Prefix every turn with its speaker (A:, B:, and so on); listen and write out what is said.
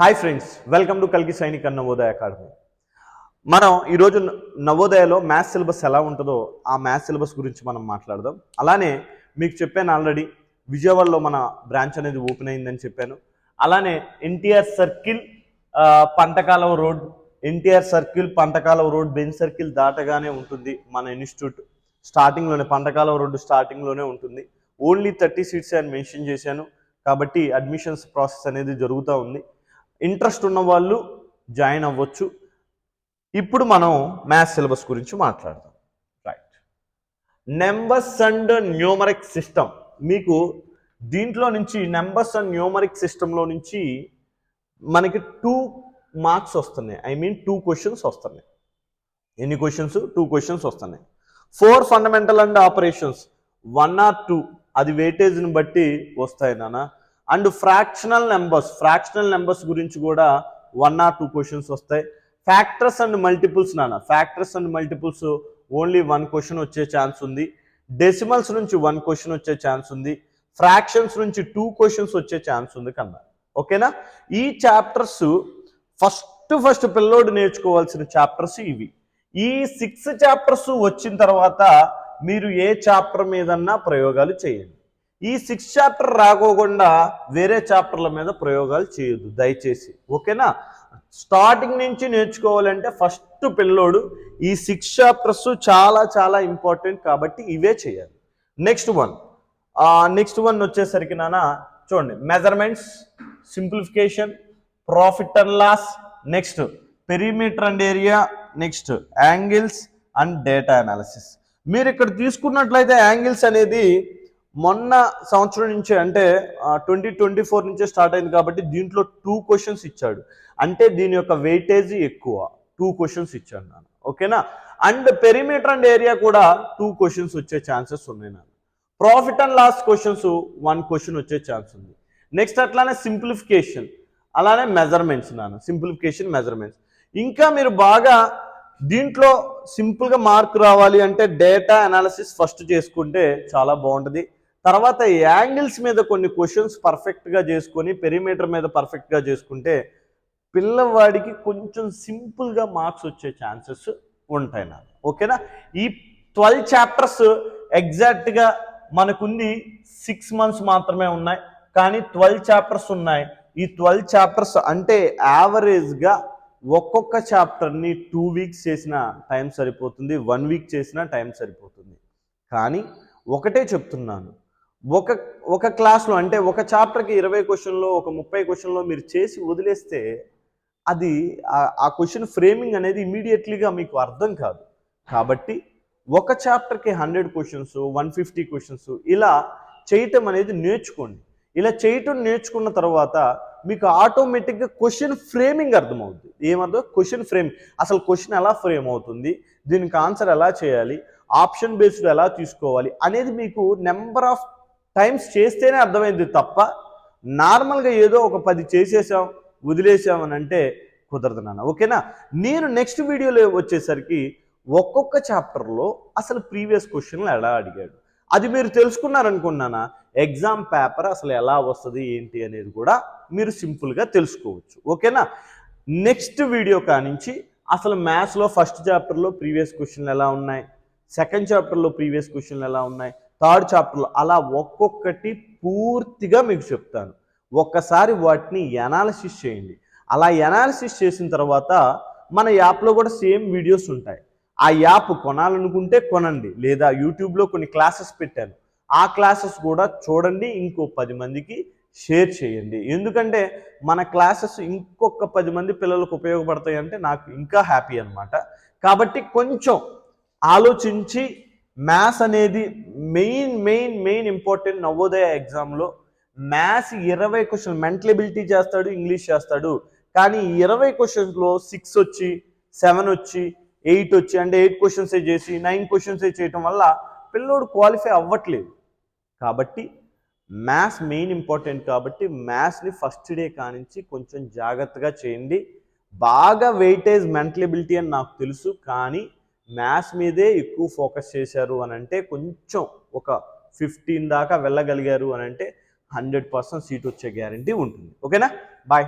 A: Hi friends welcome to కల్కి సైనిక్ అన్న Navodaya academy మనం ఈరోజు న- నవోదయలో మ్యాథ్స్ సిలబస్ ఎలా ఉంటుందో ఆ మ్యాథ్స్ సిలబస్ గురించి మనం మాట్లాడదాం. అలానే మీకు చెప్పాను ఆల్రెడీ విజయవాడలో మన బ్రాంచ్ అనేది ఓపెన్ అయిందని చెప్పాను. అలానే ఎన్టీఆర్ సర్కిల్ పంటకాలం Pantakalava road NTR circle Pantakalava road bench circle దాటగానే ఉంటుంది మన ఇన్స్టిట్యూట్ స్టార్టింగ్లోనే పంటకాలవ రోడ్డు స్టార్టింగ్లోనే ఉంటుంది. ఓన్లీ థర్టీ సీట్స్ అని మెన్షన్ చేశాను. కాబట్టి అడ్మిషన్స్ ప్రాసెస్ అనేది జరుగుతూ ఉంది. ఇంట్రెస్ట్ ఉన్న వాళ్ళు జాయిన్ అవ్వచ్చు. ఇప్పుడు మనం మ్యాథ్స్ సిలబస్ గురించి మాట్లాడదాం. Right numbers and numeric system మీకు దీంట్లో నుంచి నెంబర్స్ అండ్ న్యూమరిక్ సిస్టంలో నుంచి మనకి టూ మార్క్స్ వస్తున్నాయి. ఐ మీన్ టూ క్వశ్చన్స్ వస్తున్నాయి. ఎన్ని క్వశ్చన్స్ టూ క్వశ్చన్స్ వస్తున్నాయి. Four fundamental and operations one or two అది వెయిటేజ్ని బట్టి వస్తాయి నాన్న. And fractional numbers fractional numbers గురించి కూడా వన్ ఆర్ టూ క్వశ్చన్స్ వస్తాయి. ఫ్యాక్టర్స్ అండ్ మల్టిపుల్స్ నాన్న. Factors and multiples only one question వచ్చే ఛాన్స్ ఉంది. డెసిమల్స్ నుంచి వన్ క్వశ్చన్ వచ్చే ఛాన్స్ ఉంది. ఫ్రాక్షన్స్ నుంచి టూ క్వశ్చన్స్ వచ్చే ఛాన్స్ ఉంది కన్నా. ఓకేనా ఈ చాప్టర్స్ ఫస్ట్ ఫస్ట్ పిల్లోడు నేర్చుకోవాల్సిన చాప్టర్స్ ఇవి. ఈ సిక్స్ చాప్టర్స్ వచ్చిన తర్వాత మీరు ఏ చాప్టర్ మీదన్నా ప్రయోగాలు చేయండి. ఈ సిక్స్ చాప్టర్ రాకోకుండా వేరే చాప్టర్ల మీద ప్రయోగాలు చేయొద్దు దయచేసి. ఓకేనా? స్టార్టింగ్ నుంచి నేర్చుకోవాలంటే ఫస్ట్ పిల్లోడు ఈ సిక్స్ చాప్టర్స్ చాలా చాలా ఇంపార్టెంట్ కాబట్టి ఇవే చేయాలి. నెక్స్ట్ వన్ నెక్స్ట్ వన్ వచ్చేసరికి నాన్న చూడండి. Measurements simplification profit and loss next perimeter and area next angles and data analysis మీరు ఇక్కడ తీసుకున్నట్లయితే యాంగిల్స్ అనేది మొన్న సంవత్సరం నుంచి అంటే ట్వంటీ ట్వంటీ ఫోర్ నుంచే స్టార్ట్ అయింది కాబట్టి దీంట్లో టూ క్వశ్చన్స్ ఇచ్చాడు. అంటే దీని యొక్క వెయిటేజ్ ఎక్కువ. టూ క్వశ్చన్స్ ఇచ్చాడు నాన్న. ఓకేనా? అండ్ పెరిమీటర్ అండ్ ఏరియా కూడా టూ క్వశ్చన్స్ వచ్చే ఛాన్సెస్ ఉన్నాయి నాన్న. Profit and loss questions one question వచ్చే ఛాన్స్ ఉంది. నెక్స్ట్ అట్లానే సింప్లిఫికేషన్ అలానే మెజర్మెంట్స్ నాన్న. సింప్లిఫికేషన్ మెజర్మెంట్స్ ఇంకా మీరు బాగా దీంట్లో సింపుల్గా మార్క్ రావాలి అంటే డేటా అనాలిసిస్ ఫస్ట్ చేసుకుంటే చాలా బాగుంటుంది. తర్వాత యాంగిల్స్ మీద కొన్ని క్వశ్చన్స్ పర్ఫెక్ట్గా చేసుకొని పెరిమీటర్ మీద పర్ఫెక్ట్గా చేసుకుంటే పిల్లవాడికి కొంచెం సింపుల్గా మార్క్స్ వచ్చే ఛాన్సెస్ ఉంటాయి నాకు ఓకేనా ఈ ట్వెల్వ్ చాప్టర్స్ ఎగ్జాక్ట్గా మనకుంది సిక్స్ మంత్స్ మాత్రమే ఉన్నాయి. కానీ ట్వెల్వ్ చాప్టర్స్ ఉన్నాయి. ఈ ట్వెల్వ్ చాప్టర్స్ అంటే యావరేజ్గా ఒక్కొక్క చాప్టర్ని టూ వీక్స్ చేసిన టైం సరిపోతుంది వన్ వీక్ చేసిన టైం సరిపోతుంది. కానీ ఒకటే చెప్తున్నాను. ఒక ఒక క్లాస్లో అంటే ఒక చాప్టర్కి ఇరవై క్వశ్చన్లో ఒక ముప్పై క్వశ్చన్లో మీరు చేసి వదిలేస్తే అది ఆ- క్వశ్చన్ ఫ్రేమింగ్ అనేది ఇమీడియట్లీగా మీకు అర్థం కాదు. కాబట్టి ఒక చాప్టర్కి hundred questions one fifty questions ఇలా చేయటం అనేది నేర్చుకోండి. ఇలా చేయటం నేర్చుకున్న తర్వాత మీకు ఆటోమేటిక్గా క్వశ్చన్ ఫ్రేమింగ్ అర్థమవుతుంది ఏమర్థం? క్వశ్చన్ ఫ్రేమ్ అసలు క్వశ్చన్ ఎలా ఫ్రేమ్ అవుతుంది? దీనికి ఆన్సర్ ఎలా చేయాలి? ఆప్షన్ బేస్డ్ ఎలా తీసుకోవాలి? అనేది మీకు నెంబర్ ఆఫ్ టైమ్స్ చేస్తేనే అర్థమైంది తప్ప నార్మల్గా ఏదో ఒక పది చేసేసాం వదిలేసాం అని అంటే కుదరదు నాన్న. ఓకేనా? నేను నెక్స్ట్ వీడియోలో వచ్చేసరికి ఒక్కొక్క చాప్టర్లో అసలు ప్రీవియస్ క్వశ్చన్లు ఎలా అడిగాడు. అది మీరు తెలుసుకున్నారనుకున్నానా ఎగ్జామ్ పేపర్ అసలు ఎలా వస్తుంది ఏంటి అనేది కూడా మీరు సింపుల్గా తెలుసుకోవచ్చు. ఓకేనా? నెక్స్ట్ వీడియో కానించి అసలు మ్యాథ్స్లో ఫస్ట్ చాప్టర్లో ప్రీవియస్ క్వశ్చన్లు ఎలా ఉన్నాయి? సెకండ్ చాప్టర్లో ప్రీవియస్ క్వశ్చన్లు ఎలా ఉన్నాయి? థర్డ్ చాప్టర్లో అలా ఒక్కొక్కటి పూర్తిగా మీకు చెప్తాను. ఒక్కసారి వాటిని ఎనాలిసిస్ చేయండి. అలా ఎనాలిసిస్ చేసిన తర్వాత మన యాప్లో కూడా సేమ్ వీడియోస్ ఉంటాయి. ఆ యాప్ కొనాలనుకుంటే కొనండి. లేదా యూట్యూబ్లో కొన్ని క్లాసెస్ పెట్టాను. ఆ క్లాసెస్ కూడా చూడండి ఇంకో పది మందికి షేర్ చేయండి. ఎందుకంటే మన క్లాసెస్ ఇంకొక పది మంది పిల్లలకు ఉపయోగపడతాయి అంటే నాకు ఇంకా హ్యాపీ అన్నమాట. కాబట్టి కొంచెం ఆలోచించి మ్యాథ్స్ అనేది main main main important Navodaya ఎగ్జామ్లో మ్యాథ్స్ ఇరవై క్వశ్చన్ మెంటల్ ఎబిలిటీ చేస్తాడు ఇంగ్లీష్ చేస్తాడు. కానీ ఇరవై క్వశ్చన్స్లో సిక్స్ వచ్చి సెవెన్ వచ్చి ఎయిట్ వచ్చి అంటే ఎయిట్ క్వశ్చన్సే చేసి నైన్ క్వశ్చన్సే చేయటం వల్ల పిల్లోడు క్వాలిఫై అవ్వట్లేదు. కాబట్టి మ్యాథ్స్ మెయిన్ ఇంపార్టెంట్ కాబట్టి మ్యాథ్స్ని ఫస్ట్ డే కానించి కొంచెం జాగ్రత్తగా చేయండి. బాగా వెయిటేజ్ మెంటల్ ఎబిలిటీ అని నాకు తెలుసు. కానీ మ్యాథ్స్ మీదే ఎక్కువ ఫోకస్ చేశారు అని అంటే కొంచెం ఒక ఫిఫ్టీన్ దాకా వెళ్ళగలిగారు అని అంటే హండ్రెడ్ పర్సెంట్ సీట్ వచ్చే గ్యారంటీ ఉంటుంది. ఓకేనా? బాయ్.